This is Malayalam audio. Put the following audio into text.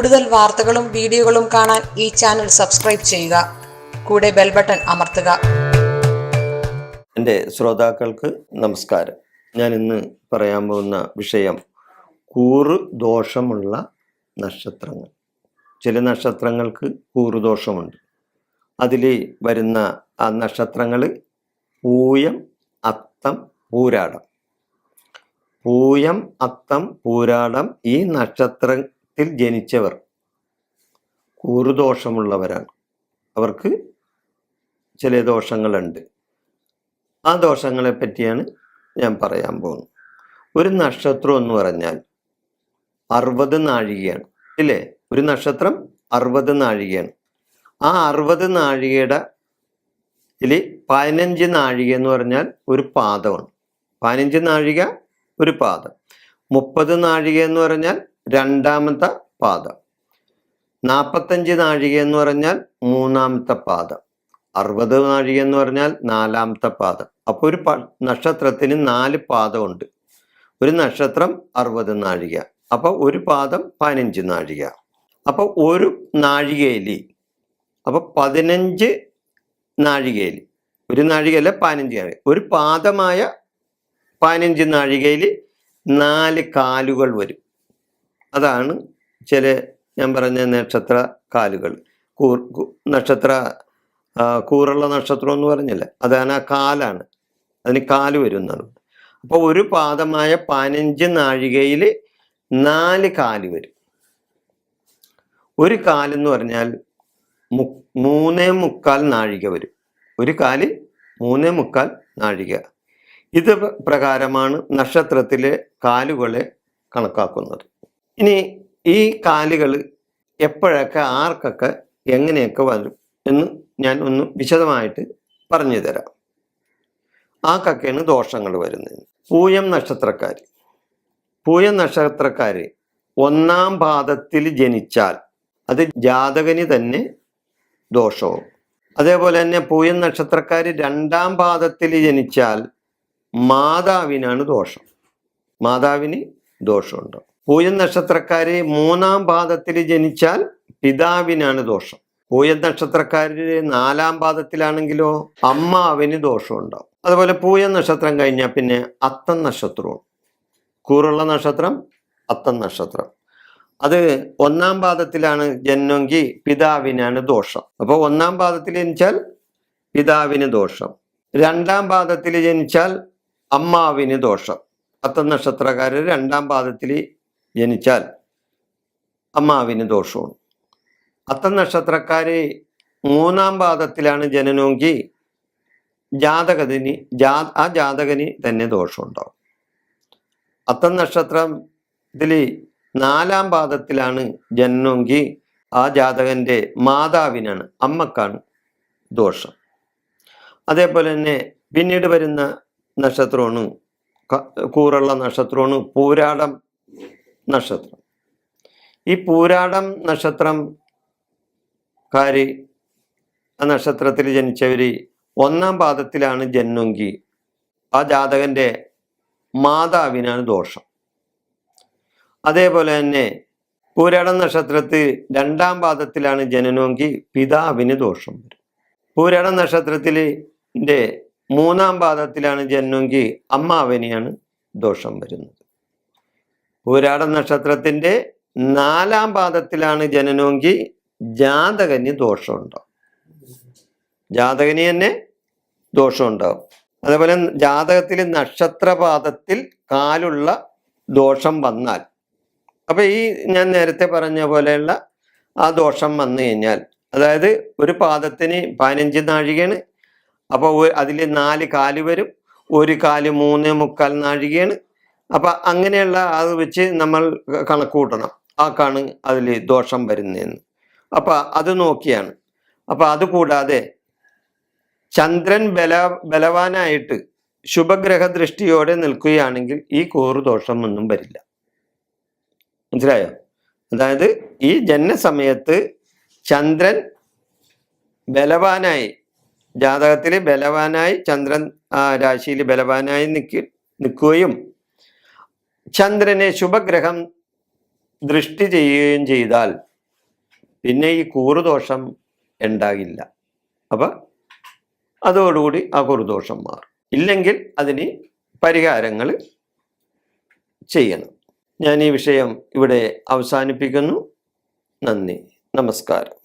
കൂടുതൽ വാർത്തകളും വീഡിയോകളും കാണാൻ ഈ ചാനൽ സബ്സ്ക്രൈബ് ചെയ്യുക. കൂടെ ബെൽ ബട്ടൺ അമർത്തുക. എന്റെ ശ്രോതാക്കൾക്ക് നമസ്കാരം. ഞാൻ ഇന്ന് പറയാൻ പോകുന്ന വിഷയം കൂറ് ദോഷമുള്ള നക്ഷത്രങ്ങൾ. ചില നക്ഷത്രങ്ങൾക്ക് കൂറുദോഷമുണ്ട് അതിൽ വരുന്ന ആ നക്ഷത്രങ്ങൾ പൂയം അത്തം പൂരാടം. പൂയം അത്തം പൂരാടം ഈ നക്ഷത്രത്തിൽ ജനിച്ചവർ കൂറുദോഷമുള്ളവരാണ്. അവർക്ക് ചില ദോഷങ്ങളുണ്ട്. ആ ദോഷങ്ങളെ പറ്റിയാണ് ഞാൻ പറയാൻ പോകുന്നത്. ഒരു നക്ഷത്രം എന്ന് പറഞ്ഞാൽ അറുപത് നാഴികയാണ് ഇല്ലേ? ഒരു നക്ഷത്രം അറുപത് നാഴികയാണ്. ആ അറുപത് നാഴികയുടെ ഇതിൽ പതിനഞ്ച് നാഴിക എന്ന് പറഞ്ഞാൽ ഒരു പാദമാണ്. പതിനഞ്ച് നാഴിക ഒരു പാദം. മുപ്പത് നാഴിക എന്ന് പറഞ്ഞാൽ രണ്ടാമത്തെ പാദം. നാൽപ്പത്തഞ്ച് നാഴിക എന്ന് പറഞ്ഞാൽ മൂന്നാമത്തെ പാദം. അറുപത് നാഴിക എന്ന് പറഞ്ഞാൽ നാലാമത്തെ പാദം. അപ്പോൾ ഒരു നക്ഷത്രത്തിന് നാല് പാദമുണ്ട്. ഒരു നക്ഷത്രം അറുപത് നാഴിക. അപ്പോൾ ഒരു പാദം പതിനഞ്ച് നാഴിക. അപ്പോൾ ഒരു നാഴികയിൽ അപ്പോൾ പതിനഞ്ച് നാഴികയിൽ ഒരു നാഴികയല്ല പതിനഞ്ച് നാഴിക. ഒരു പാദമായ പതിനഞ്ച് നാഴികയിൽ നാല് കാലുകൾ വരും. അതാണ് ചില ഞാൻ പറഞ്ഞ നക്ഷത്ര കാലുകൾ. കൂർ നക്ഷത്ര കൂറുള്ള നക്ഷത്രം എന്ന് പറഞ്ഞില്ല? അതാണ് ആ കാലാണ്. അതിന് കാൽ വരുന്നത്. അപ്പോൾ ഒരു പാദമായ പതിനഞ്ച് നാഴികയിൽ നാല് കാൽ വരും. ഒരു കാലെന്ന് പറഞ്ഞാൽ മു മൂന്നേ മുക്കാൽ നാഴിക വരും. ഒരു കാൽ മൂന്നേ മുക്കാൽ നാഴിക. ഇത് പ്രകാരമാണ് നക്ഷത്രത്തിലെ കാലുകളെ കണക്കാക്കുന്നത്. ഇനി ഈ കാലുകൾ എപ്പോഴൊക്കെ ആർക്കൊക്കെ എങ്ങനെയൊക്കെ വരും എന്ന് ഞാൻ ഒന്ന് വിശദമായിട്ട് പറഞ്ഞു തരാം. ആർക്കൊക്കെയാണ് ദോഷങ്ങൾ വരുന്നത്? പൂയം നക്ഷത്രക്കാർ പൂയം നക്ഷത്രക്കാർ ഒന്നാം പാദത്തിൽ ജനിച്ചാൽ അത് ജാതകന് തന്നെ ദോഷവും. അതേപോലെ തന്നെ പൂയം നക്ഷത്രക്കാർ രണ്ടാം പാദത്തിൽ ജനിച്ചാൽ മാതാവിനാണ് ദോഷം. മാതാവിന് ദോഷമുണ്ട്? പൂയം നക്ഷത്രക്കാര് മൂന്നാം പാദത്തിൽ ജനിച്ചാൽ പിതാവിനാണ് ദോഷം. പൂയം നക്ഷത്രക്കാര് നാലാം പാദത്തിലാണെങ്കിലോ അമ്മാവിന് ദോഷമുണ്ടാവും. അതുപോലെ പൂയം നക്ഷത്രം കഴിഞ്ഞാൽ പിന്നെ അത്തം നക്ഷത്രവും. കൂറുള്ള നക്ഷത്രം അത്തം നക്ഷത്രം. അത് ഒന്നാം പാദത്തിലാണ് ജന്മെങ്കിൽ പിതാവിനാണ് ദോഷം. അപ്പോൾ ഒന്നാം പാദത്തിൽ ജനിച്ചാൽ പിതാവിന് ദോഷം. രണ്ടാം പാദത്തിൽ ജനിച്ചാൽ അമ്മാവിന് ദോഷം. അത്തം നക്ഷത്രക്കാർ രണ്ടാം പാദത്തിൽ ജനിച്ചാൽ അമ്മാവിന് ദോഷവും അത്തം നക്ഷത്രക്കാർ മൂന്നാം പാദത്തിലാണ് ജനനമെങ്കിൽ ജാതകത്തിന് ജാ ആ ജാതകന് തന്നെ ദോഷമുണ്ടാവും. അത്തം നക്ഷത്രത്തിൽ നാലാം പാദത്തിലാണ് ജനനമെങ്കിൽ ആ ജാതകന്റെ മാതാവിനാണ് അമ്മക്കാണ് ദോഷം. അതേപോലെ തന്നെ പിന്നീട് വരുന്ന നക്ഷത്രമാണ് കൂറുള്ള നക്ഷത്രമാണ് പൂരാടം നക്ഷത്രം. ഈ പൂരാടം നക്ഷത്രം കാരി നക്ഷത്രത്തിൽ ജനിച്ചവർ ഒന്നാം പാദത്തിലാണ് ജന്മെങ്കിൽ ആ ജാതകന്റെ മാതാവിനാണ് ദോഷം. അതേപോലെ തന്നെ പൂരാടം നക്ഷത്രത്തിൽ രണ്ടാം പാദത്തിലാണ് ജനനമെങ്കിൽ പിതാവിന് ദോഷം വരും. പൂരാടം നക്ഷത്രത്തിന്റെ മൂന്നാം പാദത്തിലാണ് ജനനമെങ്കിൽ അമ്മാവിനെയാണ് ദോഷം വരുന്നത്. പൂരാടം നക്ഷത്രത്തിന്റെ നാലാം പാദത്തിലാണ് ജനനമെങ്കിൽ ജാതകന് ദോഷമുണ്ടാവും ജാതകന് തന്നെ ദോഷമുണ്ടാവും അതേപോലെ ജാതകത്തിൽ നക്ഷത്രപാദത്തിൽ കാലുള്ള ദോഷം വന്നാൽ അപ്പൊ ഈ ഞാൻ നേരത്തെ പറഞ്ഞ പോലെയുള്ള ആ ദോഷം വന്നു കഴിഞ്ഞാൽ അതായത് ഒരു പാദത്തിന് പതിനഞ്ച് നാഴികയാണ് അപ്പോൾ അതിൽ നാല് കാൽ വരും ഒരു കാൽ മൂന്ന് മുക്കാൽ നാഴികയാണ് അപ്പൊ അങ്ങനെയുള്ള അത് വെച്ച് നമ്മൾ കണക്ക് കൂട്ടണം. ആക്കാണ് അതിൽ ദോഷം വരുന്നതെന്ന്. അപ്പൊ അത് നോക്കിയാണ്. അപ്പൊ അത് കൂടാതെ ചന്ദ്രൻ ബല ബലവാനായിട്ട് ശുഭഗ്രഹ ദൃഷ്ടിയോടെ നിൽക്കുകയാണെങ്കിൽ ഈ കൂറു ദോഷമൊന്നും വരില്ല. മനസ്സിലായോ? അതായത് ഈ ജനനസമയത്ത് ചന്ദ്രൻ ബലവാനായി ജാതകത്തിൽ ബലവാനായി ചന്ദ്രൻ ആ രാശിയിൽ ബലവാനായി നിൽക്കി നിൽക്കുകയും ചന്ദ്രനെ ശുഭഗ്രഹം ദൃഷ്ടി ചെയ്യുകയും ചെയ്താൽ പിന്നെ ഈ കൂറുദോഷം ഉണ്ടാകില്ല. അപ്പം അതോടുകൂടി ആ കുറുദോഷം മാറും. ഇല്ലെങ്കിൽ അതിന് പരിഹാരങ്ങൾ ചെയ്യണം. ഞാൻ ഈ വിഷയം ഇവിടെ അവസാനിപ്പിക്കുന്നു. നന്ദി. നമസ്കാരം.